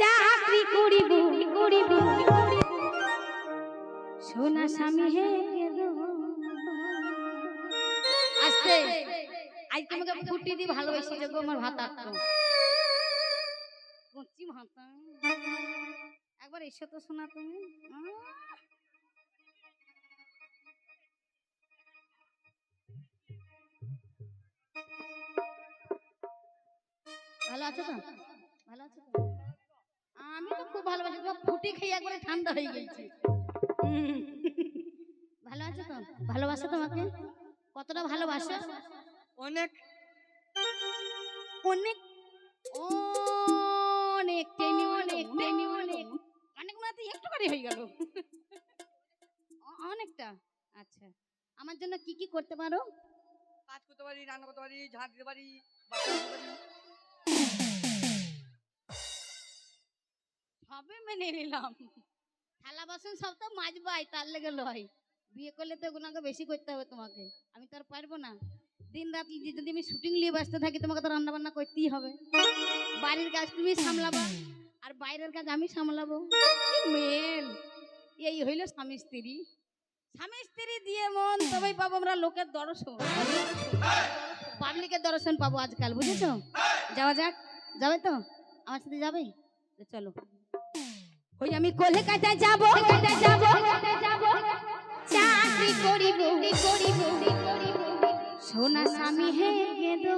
চাকরি করিব করিব? সোনা স্বামী হে আস্তে আজ তোমাকে ফুটি দি ভালোবাসি যে গো আমার ভাত ভাতা। একবার এসো তো শোনা তুমি। ভালো আছো তো? ভালো আছো তো? আমি তো খুব ভালোবাসি তোমার ফুটি খেয়ে একবারে ঠান্ডা হয়ে গেছি। ভালো আছো তো? ভালোবাসো তোমাকে? কতটা ভালোবাসো? অনেক। অনেক? অনেক টেনি অনেক টেনি অনেক। অনেক মানে একটু করে হয়ে গেল। অনেকটা? আচ্ছা। আমার জন্য কি কি করতে পারো? কাজ করতে পারি রান্না করতে পারি ঝাঁট দিতে পারি বাসন ধুতে পারি। সবে মেনে নিলাম। থালা, বাসন সব তো মাজবাই, তার লেগে লয়। বিয়ে করলে তো ওগুলোকে বেশি করতে হবে তোমাকে। আমি তো আর পারব না। দিন রাত যদি আমি শুটিং নিয়ে ব্যস্ত থাকি, তোমাকে তো রান্না বান্না করতেই হবে। বাড়ির কাজ তুমি সামলাবা, আর বাইরের কাজ আমি সামলাবো। মেল। এই হইল স্বামী স্ত্রী। স্বামী স্ত্রী দিয়ে মন তবেই পাবো আমরা লোকের দর্শন। পাবলিকের দর্শন পাবো আজকাল, বুঝেছ? যাওয়া যাক। যাবে তো? আমার সাথে যাবে? চলো। ওই আমি কলকাতা যাব। কলকাতা যাব। যাব চাকরি করিব। করিব। সোনা স্বামী হে গেদো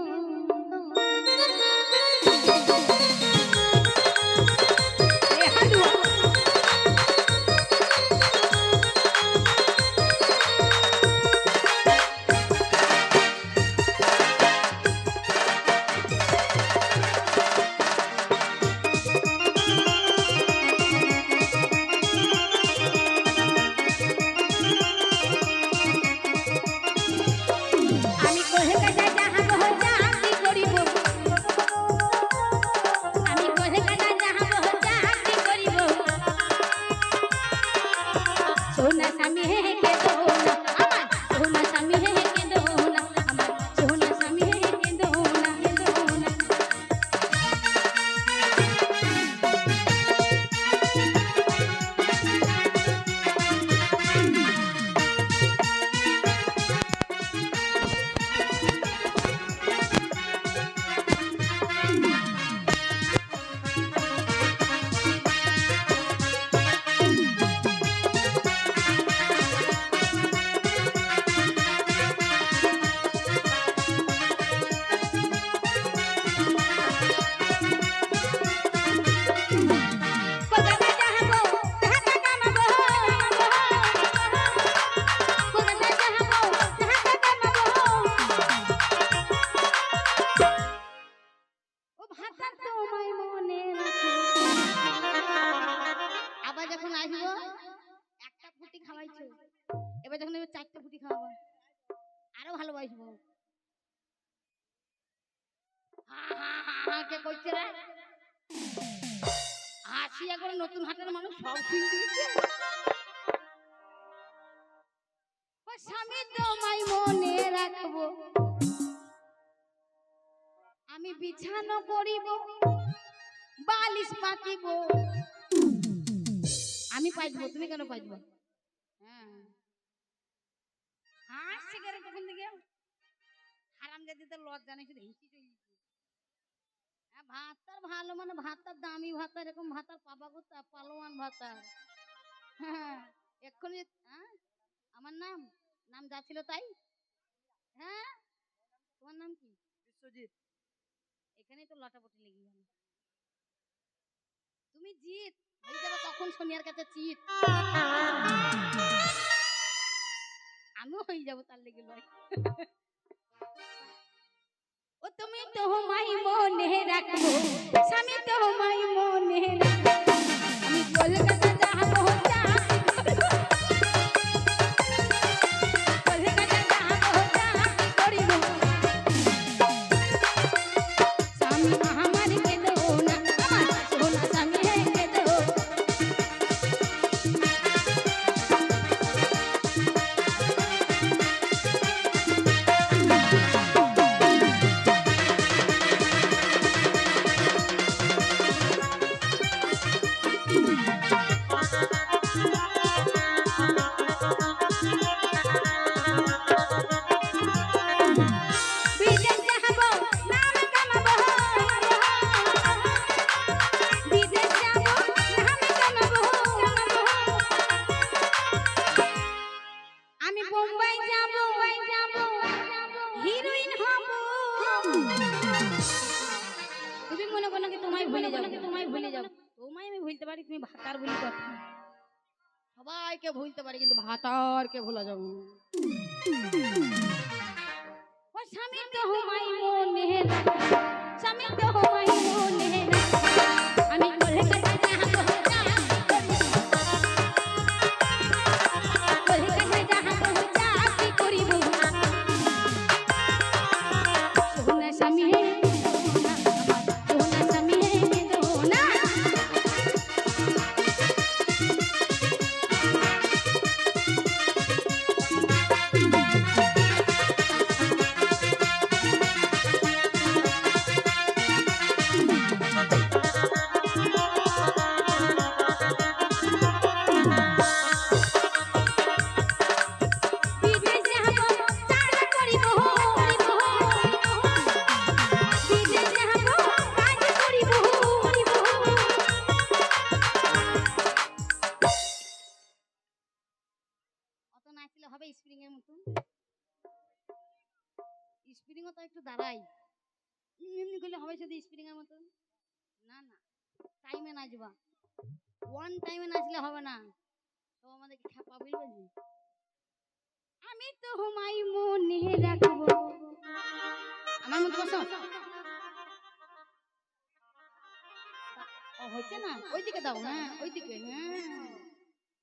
খাওয়াইছো। এবার যখন এবার চারটে ফুটি খাওয়াবো আরও ভালোবাসবো। কে কইছে রে? এখন নতুন হাটের মানুষ, সব স্বামী তোমায় মনে রাখব। আমি বিছানো করিব, বালিশ পাতিব আমি পাইব, তুমি কেন পাইব? করে দিকে হারাম জাতিতে লজ্জা নেই শুধু হিসি হ্যাঁ ভাতার ভালো মানে ভাতার দামি ভাতা এরকম ভাতার পাবা তা পালোয়ান ভাতা হ্যাঁ এক্ষুনি হ্যাঁ? আমার নাম নাম যা ছিল তাই? হ্যাঁ? তোমার নাম কি? বিশ্বজিৎ। এখানেই তো লটাপটি লেগে গেল। তুমি জিত হয়ে যাবে তখন সোনিয়ার কাছে চিত আমিও হয়ে যাব তার লেগে লয় ও তুমি তো মাই মনে রাখব, স্বামী তো মাই মনে রাখব সবাইকে ভুলতে পারি কিন্তু ভাতারকে ভোলা যাব ও স্বামী তো হুমাই মনে স্বামী তো হুমাই মনে করলে হবে শুধু স্প্রিং এর মতন? না না। টাইমে নাচবা। ওয়ান টাইমে নাচলে হবে না। তো আমাদেরকে খেপা বলবে যে, আমি তো হুমাই মনে রাখব। আমার মতো বসো। হচ্ছে না? ওইদিকে দাও। হ্যাঁ ওইদিকে। হ্যাঁ।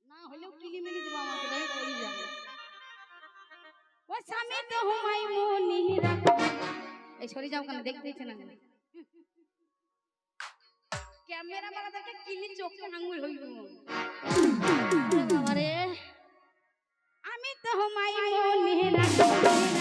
না হলেও কিলিমিলি দেবো আমাকে। দেখে পড়ি যাবে। ও স্বামী তো হুমাই মনে রাখব। এই সরে যাও কেন? দেখতে ইচ্ছে না ক্যামেরা বালাদেরকে কিলি চোখে আঙুল হইল আমি তো মাই মনে রাখব